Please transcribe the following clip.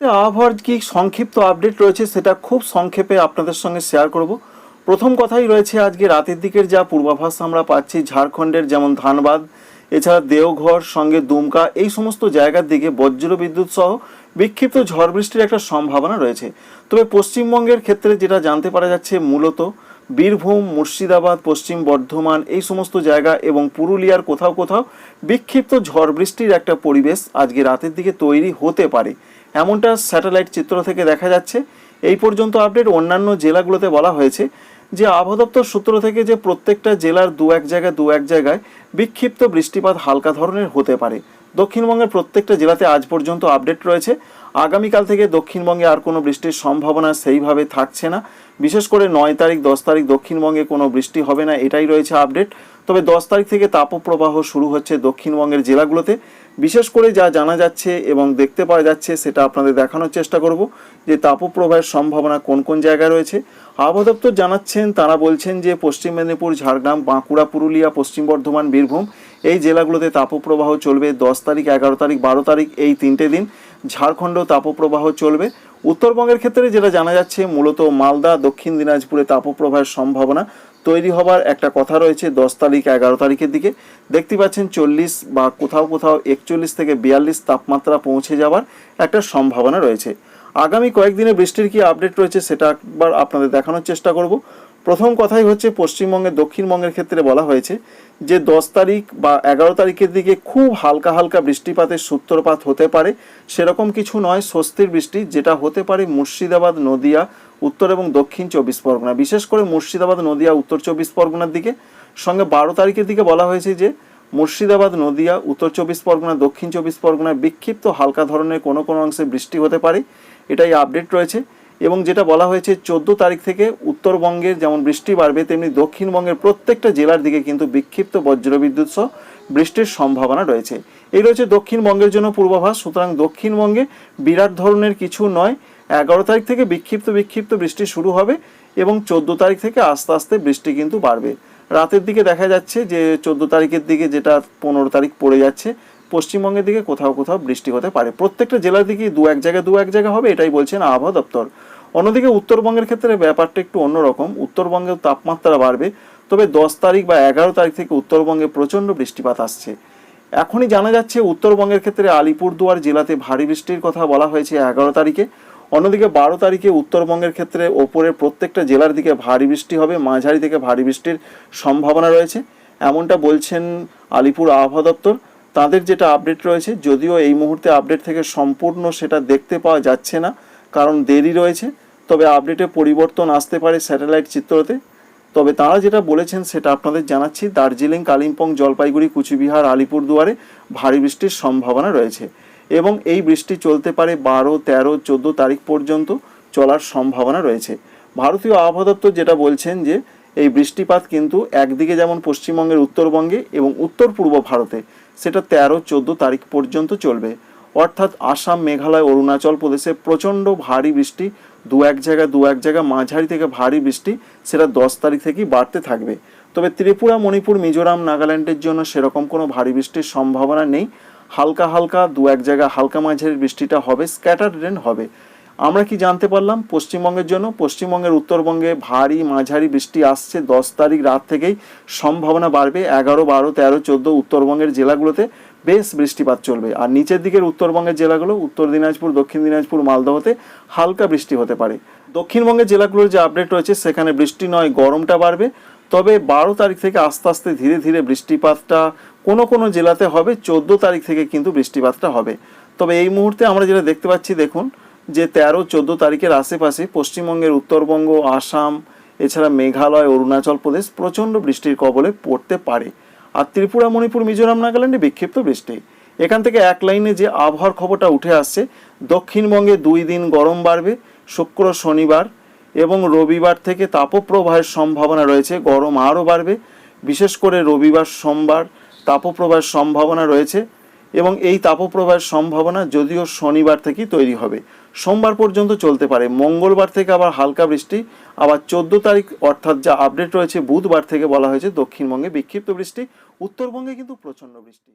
আবহাওয়ার কি সংক্ষিপ্ত আপডেট রয়েছে সেটা খুব সংক্ষেপে আপনাদের সঙ্গে শেয়ার করব। প্রথম কথাই রয়েছে আজকে রাতের দিকের যা পূর্বাভাস আমরা পাচ্ছি, ঝাড়খণ্ডের যেমন ধানবাদ, এছাড়া দেওঘর, সঙ্গে দুমকা, এই সমস্ত জায়গার দিকে বজ্র বিদ্যুৎ সহ বিক্ষিপ্ত ঝড় বৃষ্টির একটা সম্ভাবনা রয়েছে। তবে পশ্চিমবঙ্গের ক্ষেত্রে যেটা জানতে পারা যাচ্ছে মূলত, বীরভূম, মুর্শিদাবাদ, পশ্চিম বর্ধমান, এই সমস্ত জায়গা এবং পুরুলিয়ার কোথাও কোথাও বিক্ষিপ্ত ঝড় বৃষ্টির একটা পরিবেশ আজকে রাতের দিকে তৈরি হতে পারে। এমনটা স্যাটেলাইট চিত্র থেকে দেখা যাচ্ছে। এই পর্যন্ত আপডেট অন্যান্য জেলাগুলোতে বলা হয়েছে যে আবহাওয়া দপ্তর সূত্র থেকে যে প্রত্যেকটা জেলার দু এক জায়গায় দু এক জায়গায় বিক্ষিপ্ত বৃষ্টিপাত হালকা ধরনের হতে পারে। দক্ষিণবঙ্গের প্রত্যেকটা জেলাতে আজ পর্যন্ত আপডেট রয়েছে। আগামীকাল থেকে দক্ষিণবঙ্গে আর কোনো বৃষ্টির সম্ভাবনা সেইভাবে থাকছে না। বিশেষ করে নয় তারিখ, দশ তারিখ দক্ষিণবঙ্গে কোনো বৃষ্টি হবে না, এটাই রয়েছে আপডেট। তবে দশ তারিখ থেকে তাপপ্রবাহ শুরু হচ্ছে দক্ষিণবঙ্গের জেলাগুলোতে। বিশেষ করে যা জানা যাচ্ছে এবং দেখতে পাওয়া যাচ্ছে, সেটা আপনাদের দেখানোর চেষ্টা করব যে তাপপ্রবাহের সম্ভাবনা কোন কোন জায়গায় রয়েছে। আবহাওয়া দপ্তর জানাচ্ছেন, তারা বলছেন যে পশ্চিম মেদিনীপুর, ঝাড়গ্রাম, বাঁকুড়া, পুরুলিয়া, পশ্চিম বর্ধমান, বীরভূম এই জেলাগুলোতে তাপপ্রবাহ চলবে দশ তারিখ, এগারো তারিখ, বারো তারিখ এই তিনটে দিন। ঝাড়খণ্ডেও তাপপ্রবাহ চলবে। উত্তরবঙ্গের ক্ষেত্রে যেটা জানা যাচ্ছে, মূলত মালদা, দক্ষিণ দিনাজপুরে তাপপ্রবাহের সম্ভাবনা তৈরি হবার একটা কথা রয়েছে দশ তারিখ, এগারো তারিখের দিকে। দেখতে পাচ্ছেন চল্লিশ বা কোথাও কোথাও একচল্লিশ থেকে বিয়াল্লিশ তাপমাত্রা পৌঁছে যাওয়ার একটা সম্ভাবনা রয়েছে। আগামী কয়েকদিনে বৃষ্টির কি আপডেট রয়েছে সেটা একবার আপনাদের দেখানোর চেষ্টা করব। প্রথম কথাই হচ্ছে পশ্চিমবঙ্গের, দক্ষিণবঙ্গের ক্ষেত্রে বলা হয়েছে যে দশ তারিখ বা এগারো তারিখের দিকে খুব হালকা হালকা বৃষ্টিপাতের সূত্রপাত হতে পারে। সেরকম কিছু নয়, স্বস্তির বৃষ্টি যেটা হতে পারে মুর্শিদাবাদ, নদিয়া, উত্তর এবং দক্ষিণ চব্বিশ পরগনা। বিশেষ করে মুর্শিদাবাদ, নদিয়া, উত্তর চব্বিশ পরগনার দিকে। সঙ্গে বারো তারিখের দিকে বলা হয়েছে যে মুর্শিদাবাদ, নদিয়া, উত্তর চব্বিশ পরগনা, দক্ষিণ চব্বিশ পরগনায় বিক্ষিপ্ত হালকা ধরনের কোনো কোনো অংশে বৃষ্টি হতে পারে। এটাই আপডেট রয়েছে। এবং যেটা বলা হয়েছে চোদ্দ তারিখ থেকে উত্তরবঙ্গের যেমন বৃষ্টি বাড়বে, তেমনি দক্ষিণবঙ্গের প্রত্যেকটা জেলার দিকে কিন্তু বিক্ষিপ্ত বজ্রবিদ্যুৎ সহ বৃষ্টির সম্ভাবনা রয়েছে। এই রয়েছে দক্ষিণবঙ্গের জন্য পূর্বাভাস, সুতরাং দক্ষিণবঙ্গে বিরাট ধরনের কিছু নয়, এগারো তারিখ থেকে বিক্ষিপ্ত বিক্ষিপ্ত বৃষ্টি শুরু হবে এবং চোদ্দ তারিখ থেকে আস্তে আস্তে বৃষ্টি কিন্তু বাড়বে। রাতের দিকে দেখা যাচ্ছে যে চোদ্দ তারিখের দিকে যেটা পনেরো তারিখ পড়ে যাচ্ছে পশ্চিমবঙ্গের দিকে কোথাও কোথাও বৃষ্টি হতে পারে। প্রত্যেকটা জেলার দিকে দু এক জায়গায় দু এক জায়গা হবে, এটাই বলছেন আবহাওয়া দপ্তর। অন্যদিকে উত্তরবঙ্গের ক্ষেত্রে ব্যাপারটা একটু অন্যরকম। উত্তরবঙ্গেও তাপমাত্রা বাড়বে, তবে দশ তারিখ বা এগারো তারিখ থেকে উত্তরবঙ্গে প্রচণ্ড বৃষ্টিপাত আসছে। এখনই জানা যাচ্ছে, উত্তরবঙ্গের ক্ষেত্রে আলিপুরদুয়ার জেলাতে ভারী বৃষ্টির কথা বলা হয়েছে এগারো তারিখে। অন্যদিকে বারো তারিখে উত্তরবঙ্গের ক্ষেত্রে ওপরের প্রত্যেকটা জেলার দিকে ভারী বৃষ্টি হবে, মাঝারি থেকে ভারী বৃষ্টির সম্ভাবনা রয়েছে। এমনটা বলছেন আলিপুর আবহাওয়া দপ্তর। তাদের যেটা আপডেট রয়েছে, যদিও এই মুহূর্তে আপডেট থেকে সম্পূর্ণ সেটা দেখতে পাওয়া যাচ্ছে না, কারণ দেরি রয়েছে। তবে আপডেটে পরিবর্তন আসতে পারে স্যাটেলাইট চিত্রতে। তবে তারা যেটা বলেছেন সেটা আপনাদের জানাচ্ছি, দার্জিলিং, কালিম্পং, জলপাইগুড়ি, কুচবিহার, আলিপুরদুয়ারে ভারী বৃষ্টির সম্ভাবনা রয়েছে এবং এই বৃষ্টি চলতে পারে বারো, তেরো, চোদ্দ তারিখ পর্যন্ত চলার সম্ভাবনা রয়েছে। ভারতীয় আবহাওয়া দপ্তর যেটা বলছেন যে, এই বৃষ্টিপাত কিন্তু একদিকে যেমন পশ্চিমবঙ্গের উত্তরবঙ্গে এবং উত্তর পূর্ব ভারতে সেটা তেরো, চোদ্দ তারিখ পর্যন্ত চলবে। অর্থাৎ আসাম, মেঘালয়, অরুণাচল প্রদেশে প্রচণ্ড ভারী বৃষ্টি, দু এক জায়গায় দু এক জায়গায় মাঝারি থেকে ভারী বৃষ্টি, সেটা দশ তারিখ থেকেই বাড়তে থাকবে। তবে ত্রিপুরা, মণিপুর, মিজোরাম, নাগাল্যান্ডের জন্য সেরকম কোনো ভারী বৃষ্টির সম্ভাবনা নেই। হালকা হালকা দু এক জায়গায় হালকা মাঝারি বৃষ্টিটা হবে স্ক্যাটার রেন হবে। আমরা কি জানতে পারলাম? পশ্চিমবঙ্গের জন্য, পশ্চিমবঙ্গের উত্তরবঙ্গে ভারী মাঝারি বৃষ্টি আসছে দশ তারিখ রাত থেকেই। সম্ভাবনা বাড়বে এগারো, বারো, তেরো, চোদ্দ উত্তরবঙ্গের জেলাগুলোতে বেশ বৃষ্টিপাত চলবে। আর নিচের দিকের উত্তরবঙ্গের জেলাগুলো, উত্তর দিনাজপুর, দক্ষিণ দিনাজপুর, মালদহতে হালকা বৃষ্টি হতে পারে। দক্ষিণবঙ্গের জেলাগুলোর যে আপডেট রয়েছে, সেখানে বৃষ্টি নয়, গরমটা বাড়বে। তবে বারো তারিখ থেকে আস্তে আস্তে ধীরে ধীরে বৃষ্টিপাতটা কোনো কোনো জেলাতে হবে, চোদ্দ তারিখ থেকে কিন্তু বৃষ্টিপাতটা হবে। তবে এই মুহূর্তে আমরা যেটা দেখতে পাচ্ছি, দেখুন যে তেরো, চোদ্দ তারিখের আশেপাশে পশ্চিমবঙ্গের উত্তরবঙ্গ, আসাম, এছাড়া মেঘালয়, অরুণাচল প্রদেশ প্রচণ্ড বৃষ্টির কবলে পড়তে পারে। আর ত্রিপুরা, মণিপুর, মিজোরাম, নাগাল্যান্ডে বিক্ষিপ্ত বৃষ্টি। এখান থেকে এক লাইনে যে আবহাওয়ার খবরটা উঠে আসছে, দক্ষিণবঙ্গে দুই দিন গরম বাড়বে, শুক্র, শনিবার এবং রবিবার থেকে তাপপ্রবাহের সম্ভাবনা রয়েছে, গরম আরও বাড়বে। বিশেষ করে রবিবার, সোমবার তাপপ্রবাহের সম্ভাবনা রয়েছে এবং এই তাপপ্রবাহের সম্ভাবনা যদিও শনিবার থেকেই তৈরি হবে। সোমবার পর্যন্ত চলতে পারে। মঙ্গলবার থেকে আবার হালকা বৃষ্টি, আবার চোদ্দ তারিখ অর্থাৎ যা আপডেট রয়েছে বুধবার থেকে বলা হয়েছে দক্ষিণবঙ্গে বিক্ষিপ্ত বৃষ্টি, উত্তরবঙ্গে কিন্তু প্রচণ্ড বৃষ্টি।